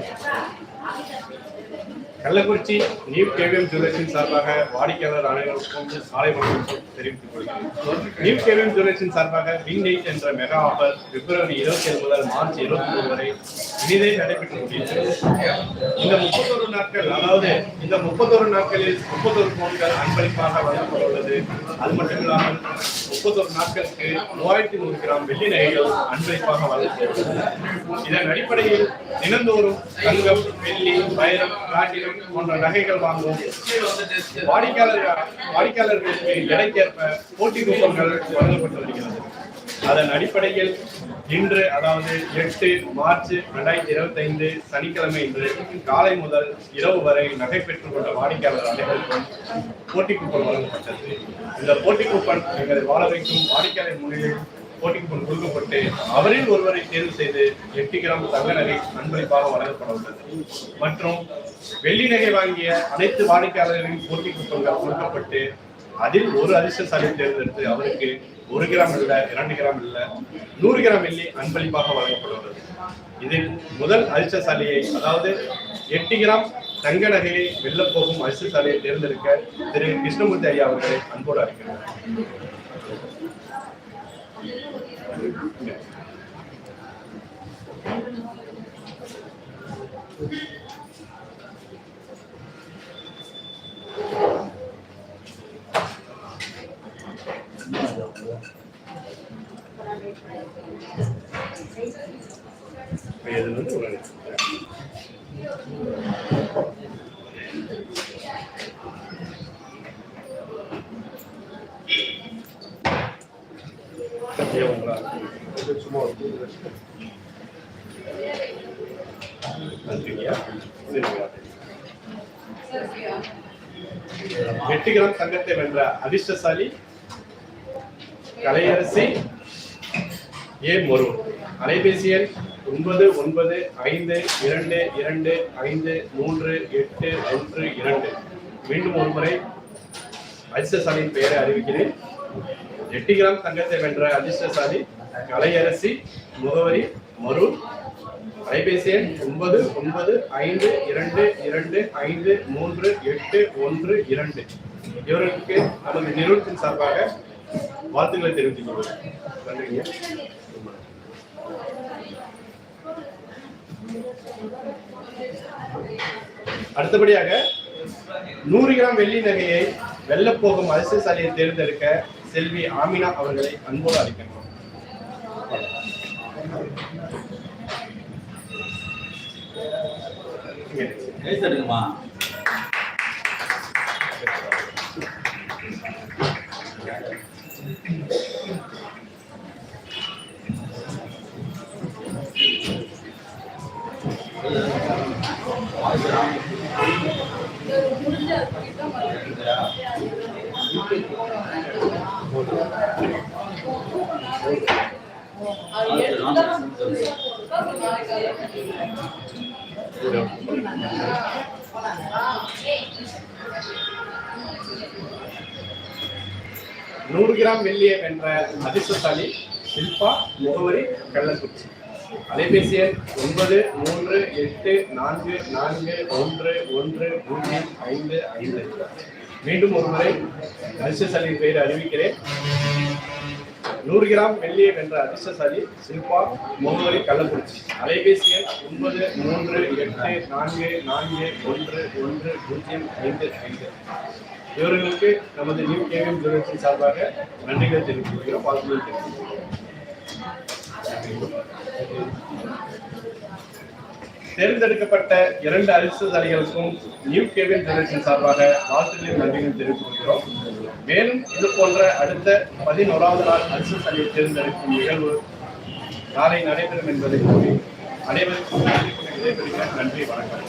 也在。கள்ளக்குறிச்சி new KVM ஜுவல்லர்ஸின் சார்பாக வாடிக்கையாளர் அனைவருக்கும் சாலை வணக்கம் தெரிவித்துக் கொள்கிறேன். நியூ கேவிஎம் ஜுவல்லர்ஸின் சார்பாக வின் எயிட் என்ற மெகா ஆஃபர் பிப்ரவரி இருபத்தி ஏழு முதல் மார்ச் இருபத்தி மூணு வரை இனிதே நடைபெற்று முடிகிறது இந்த முப்பத்தொரு நாட்கள் அதாவது இந்த முப்பத்தொரு நாட்களில் முப்பத்தொரு போன்கள் அன்பளிப்பாக வழங்கப்பட்டுள்ளது. அது மட்டும் இல்லாமல் முப்பத்தொரு நாட்களுக்கு மூவாயிரத்தி நூறு கிராம் வெள்ளி நகைகள் அன்பளிப்பாக வழங்கப்பட்டுள்ளது. இதன் அடிப்படையில் தினந்தோறும் தங்கம் வெள்ளி வைரம் காட்டிலும் போன்ற நகைகள் வாங்குவோம். வாடிக்கையாளர் வாடிக்கையாளர்களுக்கு எடைக்கேற்ப போட்டி ரூபங்கள் வழங்கப்பட்டு வருகிறது. அதன் அடிப்படையில் இன்று அதாவது எட்டு மார்ச் ரெண்டாயிரத்தி இருபத்தி ஐந்து சனிக்கிழமை இன்று காலை முதல் இரவு வரை நகை பெற்றுக் கொண்ட வாடிக்கையாளர் அனைவருக்கும் போட்டி கூப்பன் வழங்கப்பட்டது. இந்த போட்டி கூப்பன் எங்களை வாழ வைக்கும் வாடிக்கையாளர் முன்னிலையில் போட்டிக்கு கூப்பன் கொடுக்கப்பட்டு அவரில் ஒருவரை தேர்வு செய்து எட்டு கிராம் தங்க நகை அன்பளிப்பாக வழங்கப்பட உள்ளது மற்றும் வெள்ளி நகை வாங்கிய அனைத்து வாடிக்கையாளர்களின் போட்டிக்கு கொடுக்கப்பட்டு அதில் ஒரு அதிர்ஷ்டசாலியை தேர்ந்தெடுத்து அவருக்கு ஒரு கிராம் இல்ல இரண்டு கிராம் இல்ல நூறு கிராம் வெள்ளி அன்பளிப்பாக வழங்கப்படுகிறது. இதில் முதல் அதிர்ஷ்டசாலியை அதாவது எட்டு கிராம் தங்க நகையை வெல்லப்போகும் அதிர்ஷ்டசாலியை தேர்ந்தெடுக்க திரு கிருஷ்ணமூர்த்தி ஐயா அவர்களை அன்போடு அறிக்கிறார் இது வந்து ஒரு இவங்களா? இது சும்மா ஒரு தங்கத்தை வென்ற அதிர்ஷ்டசாலி கலையரசி ஏ. மொரு அலைபேசி எண் ஒன்பது ஒன்பது ஐந்து இரண்டு இரண்டு ஐந்து மூன்று எட்டு ஒன்று இரண்டு. மீண்டும் ஒரு முறை அதிர்ஷ்டசாலியின் பெயரை அறிவிக்கிறேன். எட்டு கிராம் தங்கத்தை வென்ற அதிர்ஷ்டசாலி கலையரசி முகவரி மறு அலைபேசி எண் ஒன்பது ஒன்பது ஐந்து இரண்டு இரண்டு ஐந்து மூன்று எட்டு ஒன்று இரண்டு. இவர்களுக்கு நமது நிறுவனத்தின் சார்பாக வாழ்த்துக்களை தெரிவித்துக் கொள்வோம் நன்றிங்க. அடுத்தபடியாக நூறு கிராம் வெள்ளி நகையை வெல்லப்போகும் அரசியல் அதிர்ஷ்டசாலியை தேர்ந்தெடுக்க செல்வி ஆமினா அவர்களை அன்போடு அழைக்கின்றோம். இங்கே நில்லுங்க. நூறு கிராம் வெள்ளியை வென்ற அதிர்ஷ்டசாலி ஷில்பா முகவரி கள்ளக்குறிச்சி. அலைபேசி எண் ஒன்பது மூன்று எட்டு நான்கு நான்கு ஒன்று ஒன்று பூஜ்ஜியம் ஐந்து ஐந்து. மீண்டும் ஒரு முறை அதிர்ஷ்டசாலியின் பெயர் அறிவிக்கிறேன். நூறு கிராம் வெள்ளியை வென்ற அதிர்ஷ்டசாலி சில்பா முகவரி கள்ளக்குறிச்சி. அலைபேசி எண் ஒன்பது மூன்று எட்டு நான்கு நான்கு ஒன்று ஒன்று பூஜ்ஜியம் ஐந்து ஐந்து. இவர்களுக்கு நமது நியூ கேவிஎம் ஜுவல்லர்ஸின் சார்பாக நன்றிகள் தெரிவித்துக் கொள்கிறோம். வாழ்த்துக்களை. தெரிவித்துக் கொள்கிறோம். தேர்ந்தெடுக்கப்பட்ட இரண்டு அதிர்ஷ்டசாலிகளுக்கும் நியூ கேபின் ஜெனரேஷன் சார்பாக வாழ்த்துக்களையும் நன்றிகளும் தெரிவித்துக் கொள்கிறோம். மேலும் இது போன்ற அடுத்த பதினோராவது நாள் அதிர்ஷ்டசாலியை தேர்ந்தெடுக்கும் நிகழ்வு நாளை நடைபெறும் என்பதை கூறி அனைவருக்கும் நன்றி கூறி விடைபெறுகிறேன் நன்றி வணக்கம்.